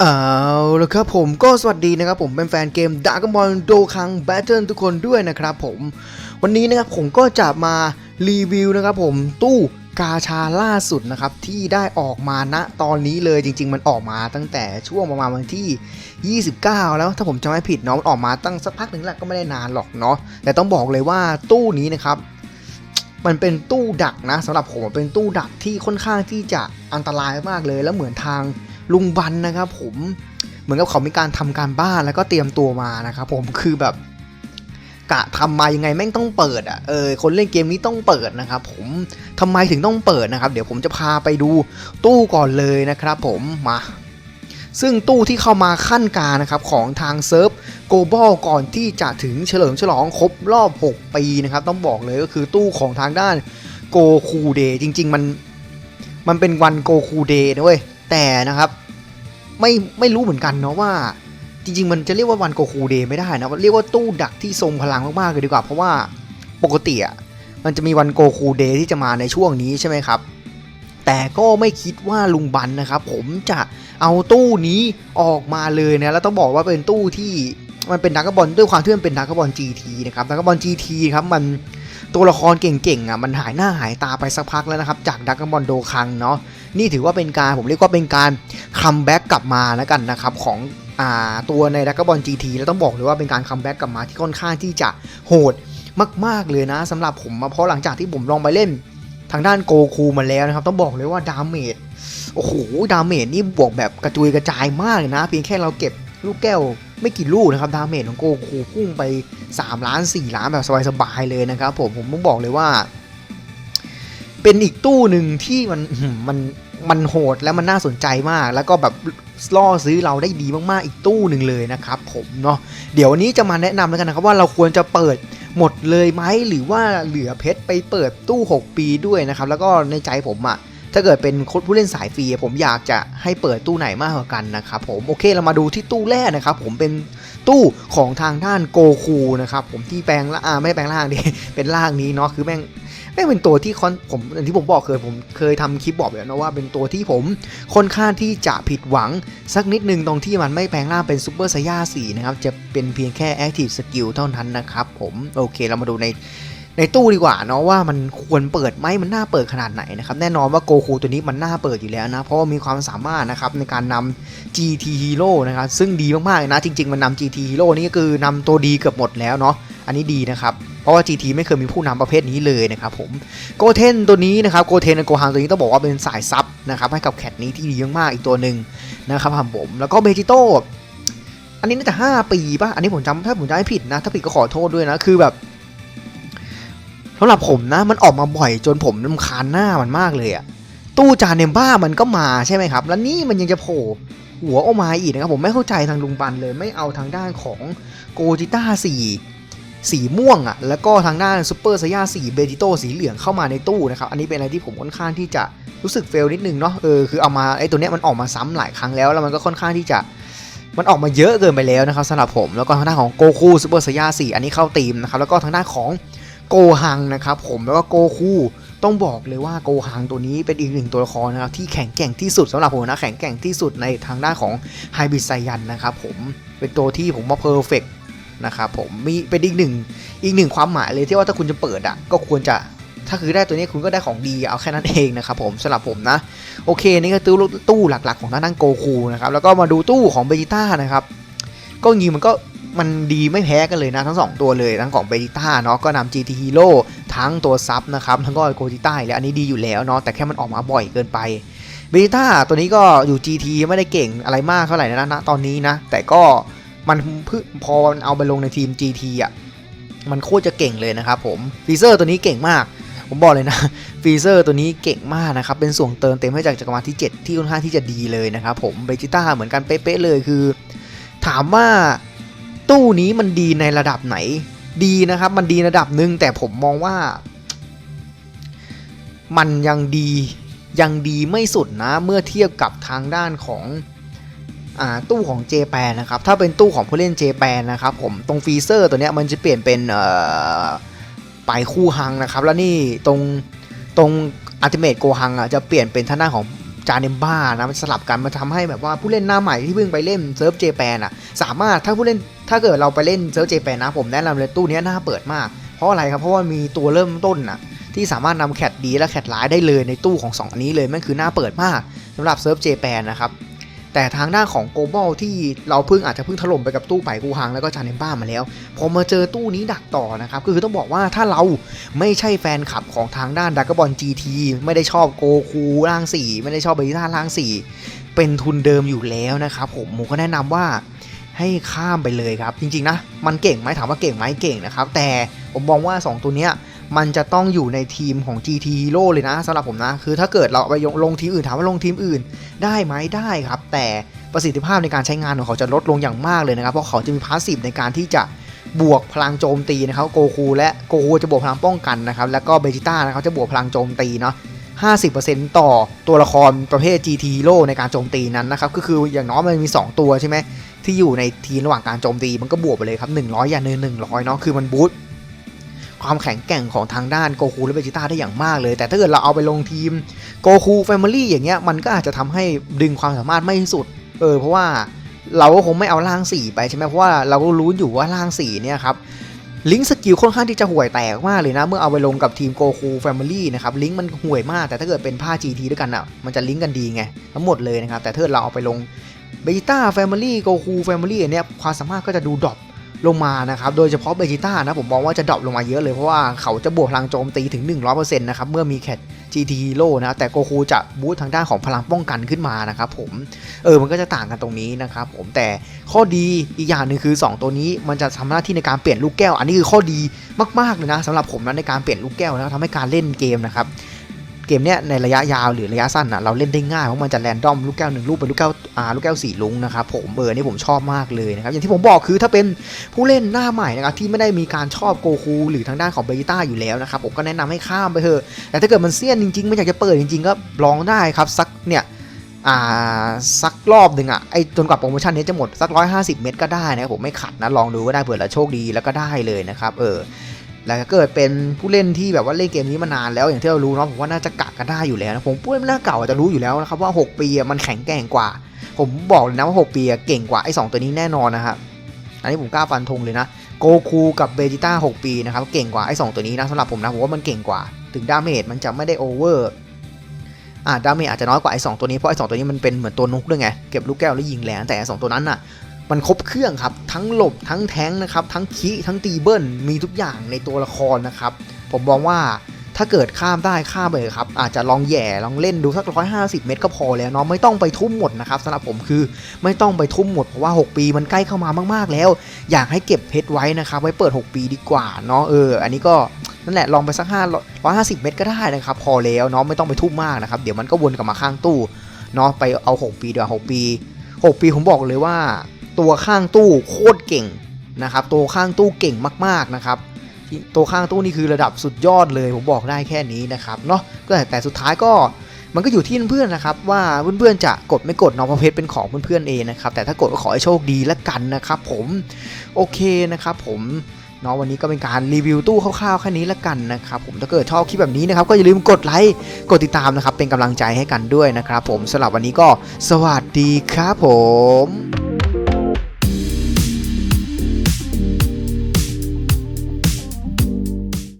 เอาละครับผมก็สวัสดีนะครับผมเป็นแฟนเกม d a r k b o l โดคัง Battle ทุกคนด้วยนะครับผมวันนี้นะครับผมก็จะมารีวิวนะครับผมตู้กาชาล่าสุดนะครับที่ได้ออกมาณตอนนี้เลยจริง ๆ มันออกมาตั้งแต่ช่วงประมาณวันที่ 29 แล้วถ้าผมจำไม่ผิดเนาะมันออกมาตั้งสักพักหนึ่งแล้วก็ไม่ได้นานหรอกเนาะแต่ต้องบอกเลยว่าตู้นี้นะครับมันเป็นตู้ดักนะสำหรับผมเป็นตู้ดักที่ค่อนข้างที่จะอันตรายมากเลยแล้วเหมือนทาง ลุงบันนะครับผมเหมือนกับเขามีการทำการบ้านแล้วก็เตรียมตัวมานะครับผมคือแบบกะทำมายังไงแม่งต้องเปิดอะเออคนเล่นเกมนี้ต้องเปิดนะครับผมทำไมถึงต้องเปิดนะครับ เดี๋ยวผมจะพาไปดูตู้ก่อนเลยนะครับผมมาซึ่งตู้ที่เข้ามาขั้นการนะครับของทางเซิร์ฟโกลบอลก่อนที่จะถึงเฉลิมฉลองครบรอบ 6 ปีนะครับ ต้องบอกเลยก็คือตู้ของทางด้านโกคูเดย์จริง ๆ มันมันเป็นวันโกคูเดย์นะเว้ย แต่นะครับไม่ไม่รู้เหมือนกันเนาะว่า จริง ๆ มันจะเรียกว่าวันโกคูเดย์ไม่ได้นะเรียกว่าตู้ดักที่ทรงพลังมากๆเลยดีกว่า เพราะว่าปกติอะมันจะมีวันโกคูเดย์ที่จะมาในช่วงนี้ใช่ไหมครับ แต่ก็ไม่คิดว่าลุงบันนะครับ ผมจะเอาตู้นี้ออกมาเลยนะแล้วต้องบอกว่าเป็นตู้ที่มันเป็นดักกบอลด้วยความที่มันเป็นดักกบอล GT นะครับดักกบอล GT ครับมันตัวละครเก่งๆอะมันหายหน้าหายตาไปสักพักแล้วนะครับ จากดักบอลโดคังเนาะ นี่ถือว่าเป็นการผมเรียกว่าเป็นการคัมแบ็กกลับมาแล้วกันนะครับของอตัวในดักกบอล GT แล้วต้องบอกเลยว่าเป็นการคัมแบ็กกลับมาที่ค่อนข้างที่จะโหดมาก ๆ เลยนะสำหรับผมมาเพราะหลังจากที่ผมลองไปเล่นทางด้านโกคูมาแล้วนะครับ ต้องบอกเลยว่าดาเมจโอ้โหดาเมจนี่บวกแบบกระจุยกระจายมากเลยนะ เพียงแค่เราเก็บลูกแก้วไม่กี่ลูกนะครับดาเมจของโกคูพุ่งไป 3 ล้าน 4 ล้านแบบสบายๆเลยนะครับผมผมต้องบอกเลยว่า เป็นอีกตู้หนึ่งที่มันมันมันโหดและมันน่าสนใจมาก แล้วก็แบบล่อซื้อเราได้ดีมากๆอีกตู้หนึ่งเลยนะครับผมเนาะเดี๋ยววันนี้จะมาแนะนำแล้วกันนะครับว่าเราควรจะเปิดหมดเลยไหมหรือว่าเหลือเพชรไปเปิดตู้ 6 ปีด้วยนะครับแล้วก็ในใจผมอะ่ะถ้าเกิดเป็นโค้ดผู้เล่นสายฟรีผมอยากจะให้เปิดตู้ไหนมากกว่ากันนะครับผมโอเคเรามาดูที่ตู้แรกนะครับผมเป็นตู้ของทางด้านโกคูนะครับผมที่แปลงละอ่าไม่แปลงร่างดิเป็นร่างนี้เนาะคือแม่ง แม่เป็นตัวที่คอนผมอย่างที่ผมบอกเคยผมเคยทำคลิปบอกแล้วนะว่าเป็นตัวที่ผมค่อนข้างที่จะผิดหวัง สักนิดนึงตรงที่มันไม่แปลงร่างเป็นซูเปอร์ไซย่าสี่นะครับ จะเป็นเพียงแค่แอคทีฟสกิลเท่านั้นนะครับผม โอเคเรามาดูในในตู้ดีกว่าเนาะว่ามันควรเปิดไหมมันน่าเปิดขนาดไหนนะครับแน่นอนว่าโกคูตัวนี้มันน่าเปิดอยู่แล้วนะ เพราะว่ามีความสามารถนะครับในการนำ GT Hero นะครับซึ่งดีมากๆนะจริง ๆ มันนำ GT Hero นี่ก็คือนำตัวดีเกือบหมดแล้วเนาะอันนี้ดีนะครับ เพราะว่า GT ไม่เคยมีผู้นำประเภทนี้เลยนะครับผมโกเทนตัวนี้นะครับโกเทนกับโกฮังตัวนี้ต้องบอกว่าเป็นสายซับนะครับให้กับแคทนี้ที่ดีมากๆอีกตัวหนึ่งนะครับผมแล้วก็เบจิโตอันนี้น่าจะห้าปีป่ะอันนี้ผมจำถ้าผมจำไม่ผิดนะถ้าผิดก็ขอโทษด้วยนะคือแบบสำหรับผมนะมันออกมาบ่อยจนผมรำคาญหน้ามันมากเลยอะตู้จานเนมบ้ามันก็มาใช่ไหมครับ แล้วนี่มันยังจะโผล่หัวออกมาอีกนะครับผมไม่เข้าใจทางลุงปันเลยไม่เอาทางด้านของโกจิต้าสี่ สีม่วงอะ่ะแล้วก็ทางด้านซูเปอร์ไซย่าสีเบจิโตสีเหลืองเข้ามาในตู้นะครับ อันนี้เป็นอะไรที่ผมค่อนข้างที่จะรู้สึกเฟลนิดนึงเนาะเออคือเอามาไอ้ตัวเนี้ยมันออกมาซ้ำหลายครั้งแล้ว แล้วมันก็ค่อนข้างที่จะมันออกมาเยอะเกินไปแล้วนะครับสำหรับผมแล้วก็ทางด้านของโกคูซูเปอร์ไซย่า4อันนี้เข้าทีมนะครับแล้วก็ทางด้านของโกฮังนะครับผมแล้วก็โกคูต้องบอกเลยว่าโกฮังตัวนี้เป็นอีกหนึ่งตัวละครนะครับที่แข็งแกร่งที่สุดสำหรับผมนะแข็งแกร่งที่สุดในทางด้านของไฮบิสไซยันนะครับผมเป็นตัวที่ผมว่าเพอร์เฟก นะครับผมมีเป็นอีกหนึ่งอีกหนึ่งความหมายเลยที่ว่าถ้าคุณจะเปิดอะก็ควรจะถ้าคือได้ตัวนี้คุณก็ได้ของดีเอาแค่นั้นเองนะครับผมสำหรับผมนะ โอเคนี่ก็ตู้ตู้หลักๆ ของทางด้านโกคูนะครับแล้วก็มาดูตู้ของเบจิต้านะครับก็ยิงมันก็มันดีไม่แพ้กันเลยนะทั้ง 2 ตัวเลยทั้งของเบจิต้าเนาะก็นำ GT Hero ทั้งตัวซับนะครับทั้งก็โกจิต้าแล้วอันนี้ดีอยู่แล้วเนาะแต่แค่มันออกมาบ่อยเกินไปเบจิต้าตัวนี้ก็อยู่ GT ไม่ได้เก่งอะไรมากเท่าไหร่นะนะตอนนี้นะแต่ก็ มันเพิ่งพอมันเอาไปลงในทีม GT อะมันโคตรจะเก่งเลยนะครับผมฟีเซอร์ตัวนี้เก่งมาก ผมบอกเลยนะฟีเซอร์ตัวนี้เก่งมากนะครับเป็นส่วนเติมเต็มให้จากจักรวาลที่ 7 ที่ค่อนข้างที่จะดีเลยนะครับผมเบจิต้าเหมือนกันเป๊ะๆเลยคือ ถามว่าตู้นี้มันดีในระดับไหน ดีนะครับ มันดีระดับหนึ่งแต่ผมมองว่า มันยังดียังดีไม่สุดนะ เมื่อเทียบกับทางด้านของ ตู้ของเจแปนนะครับ ถ้าเป็นตู้ของผู้เล่นเจแปนนะครับผม ตรงฟีเซอร์ตัวเนี้ยมันจะเปลี่ยนเป็นเอ่อปลายคู่ฮังนะครับ แล้วนี่ตรงตรงอัลติเมทโกฮังอะจะเปลี่ยนเป็นท่าหน้าของจาเนมบ้านะมันสลับกันมาทำให้แบบว่าผู้เล่นหน้าใหม่ที่เพิ่งไปเล่นเซิร์ฟเจแปนอะสามารถถ้าผู้เล่นถ้าเกิดเราไปเล่นเซิร์ฟเจแปนนะผมแนะนำเลยตู้นี้น่าเปิดมาก เพราะอะไรครับเพราะว่ามีตัวเริ่มต้นน่ะที่สามารถนำแคทดีและแคทร้ายได้เลยในตู้ของ2อันนี้เลยม่งคือหน่าเปิดมากสำหรับเซิร์ฟเจแปนนะครับ แต่ทางด้านของโกลบอลที่เราเพิ่งอาจจะเพิ่งถล่มไปกับตู้ไปกูฮังแล้วก็จานเนมบ้ามาแล้ว พอมาเจอตู้นี้ดักต่อนะครับก็คือต้องบอกว่าถ้าเราไม่ใช่แฟนคลับของทางด้านดักบอล GT ไม่ได้ชอบโกคูร่าง 4 ไม่ได้ชอบเบจิต้าร่าง 4 เป็นทุนเดิมอยู่แล้วนะครับผมผมก็แนะนำว่าให้ข้ามไปเลยครับ จริงๆนะ มันเก่งไหมถามว่าเก่งไหมเก่งนะครับ แต่ผมมองว่า 2 ตัวเนี้ย มันจะต้องอยู่ในทีมของ GT Hero เลยนะสำหรับผมนะ คือถ้าเกิดเราไปลงทีมอื่นถามว่าลงทีมอื่น ได้ไหมได้ครับ แต่ประสิทธิภาพในการใช้งานของเขาจะลดลงอย่างมากเลยนะครับ เพราะเขาจะมีพาสซีฟในการที่จะบวกพลังโจมตีนะครับโกคูและโกคูจะบวกพลังป้องกันนะครับแล้วก็เบจิต้านะครับจะบวกพลังโจมตีเนาะ50%ต่อตัวละครประเภท GT Hero ในการโจมตีนั้นนะครับก็คืออย่างน้อยมันมี 2 ตัวใช่ไหมที่อยู่ในทีมระหว่างการโจมตีมันก็บวกไปเลยครับ100 อย่างเนิน100เนาะคือมันบูสต์ ความแข็งแกร่งของทางด้านโกคูและเบจิต้าได้อย่างมากเลย แต่ถ้าเกิดเราเอาไปลงทีมโกคูแฟมิลี่อย่างเงี้ยมันก็อาจจะทำให้ดึงความสามารถไม่สุดเออเพราะว่าเราก็คงไม่เอาร่าง 4 ไปใช่ไหมเพราะว่าเราก็รู้อยู่ว่าร่าง 4 เนี่ยครับลิงก์สกิลค่อนข้างที่จะห่วยแตกมากเลยนะ เมื่อเอาไปลงกับทีมโกคูแฟมิลี่นะครับลิงก์มันห่วยมาก แต่ถ้าเกิดเป็นผ้า GT ด้วยกันอะมันจะลิงก์กันดีไงทั้งหมดเลยนะครับแต่ถ้าเกิดเราเอาไปลงเบจิต้าแฟมิลี่โกคูแฟมิลี่เนี่ยความสามารถก็จะดูดรอป ลงมานะครับ โดยเฉพาะเบจิต้านะ ผมมองว่าจะดรอปลงมาเยอะเลย เพราะว่าเขาจะบวกพลังโจมตีถึง 100%นะครับ เมื่อมีแคท GT Hero นะ แต่โกคูจะบูสต์ทางด้านของพลังป้องกันขึ้นมานะครับผม เออ มันก็จะต่างกันตรงนี้นะครับผม แต่ข้อดีอีกอย่างหนึ่งคือ 2 ตัวนี้มันจะทำหน้าที่ในการเปลี่ยนลูกแก้ว อันนี้คือข้อดีมากๆเลยนะสำหรับผมนะในการเปลี่ยนลูกแก้วนะทำให้การเล่นเกมนะครับเกมเนี้ยในระยะยาวหรือระยะสั้นอะเราเล่นได้ง่ายเพราะมันจะแรนดอมลูกแก้วหนึ่งลูกเป็นลูกแก้ว ลูกแก้วสีลุงนะครับผมเบอร์นี่ผมชอบมากเลยนะครับอย่างที่ผมบอกคือถ้าเป็นผู้เล่นหน้าใหม่นะครับที่ไม่ได้มีการชอบโกคูหรือทางด้านของเบจิต้าอยู่แล้วนะครับผมก็แนะนำให้ข้ามไปเถอะแต่ถ้าเกิดมันเซียนจริงๆ ไม่อยากจะเปิดจริงๆ ก็ลองได้ครับสักเนี่ยอ่าสักรอบหนึ่งอะไอจนกว่าโปรโมชั่นนี้จะหมดสัก 150 เม็ดก็ได้นะครับผมไม่ขัดนะลองดูก็ได้เผื่อเราโชคดีแล้วก็ได้เลยนะครับเออแล้วเกิดเป็นผู้เล่นที่แบบว่าเล่นเกมนี้มานานแล้วอย่างที่เรารู้เนาะผมว่าน่าจะกะกันได้อยู่แล้วนะผมผู้เล่นหน้าเก่าอาจจะรู้อยู่แล้วนะครับว่า 6 ปีมันแข็งแกร่งกว่า ผมบอกเลยนะว่า6ปีอะเก่งกว่าไอ้2ตัวนี้แน่นอนนะครับอันนี้ผมกล้าฟันธงเลยนะโกคูกับเบจิต้า6ปีนะครับเก่งกว่าไอ้2ตัวนี้นะสำหรับผมนะผมว่ามันเก่งกว่า ถึงดาเมจมันจะไม่ได้โอเวอร์อ่าดาเมจอาจจะน้อยกว่าไอ้สตัวนี้เพราะไอ้สตัวนี้มันเป็นเหมือนตัวนุกด้วยไงเก็บลูกแก้วแล้วยิงแรงแต่ไอ้สองตัวนั้นน่ะมันครบเครื่องครับ ทั้งหลบทั้งแทงนะครับทั้งคีทั้งตีเบิลมีทุกอย่างในตัวละครนะครับ ผมมองว่า ถ้าเกิดข้ามได้ข้ามไปเลยครับอาจจะลองแย่ลองเล่นดูสักร้อยห้าสิบเมตรก็พอแล้วเนาะไม่ต้องไปทุ่มหมดนะครับสำหรับผมคือไม่ต้องไปทุ่มหมดเพราะว่า 6 ปีมันใกล้เข้ามามากๆแล้ว อยากให้เก็บเพชรไว้นะครับไว้เปิด 6 ปีดีกว่าเนาะเออ อันนี้ก็นั่นแหละลองไปสักห้าร้อยห้าสิบเมตรก็ได้นะครับพอแล้วเนาะไม่ต้องไปทุ่มมากนะครับเดี๋ยวมันก็วนกลับมาข้างตู้เนาะไปเอา 6 ปีเดี๋ยว6ปี 6 ปีผมบอกเลยว่า ตัวข้างตู้โคตรเก่งนะครับตัวข้างตู้เก่งมากๆนะครับ ตัวข้างตู้นี่คือระดับสุดยอดเลยผมบอกได้แค่นี้นะครับเนาะก็แต่สุดท้ายก็มันก็อยู่ที่เพื่อนๆนะครับว่าเพื่อนๆจะกดไม่กดนาะเพระเพชรเป็นของเพื่อนๆเองนะครับแต่ถ้ากดก็ขอให้โชคดีละกันนะครับผมโอเคนะครับผมเนาะวันนี้ก็เป็นการรีวิวตู้คร่าวๆแค่นี้ละกันนะครับผมถ้าเกิดชอบคลิปแบบนี้นะครับก็อย่าลืมกดไลค์กดติดตามนะครับเป็นกำลังใจให้กันด้วยนะครับผมสำหรับวันนี้ก็สวัสดีครับผม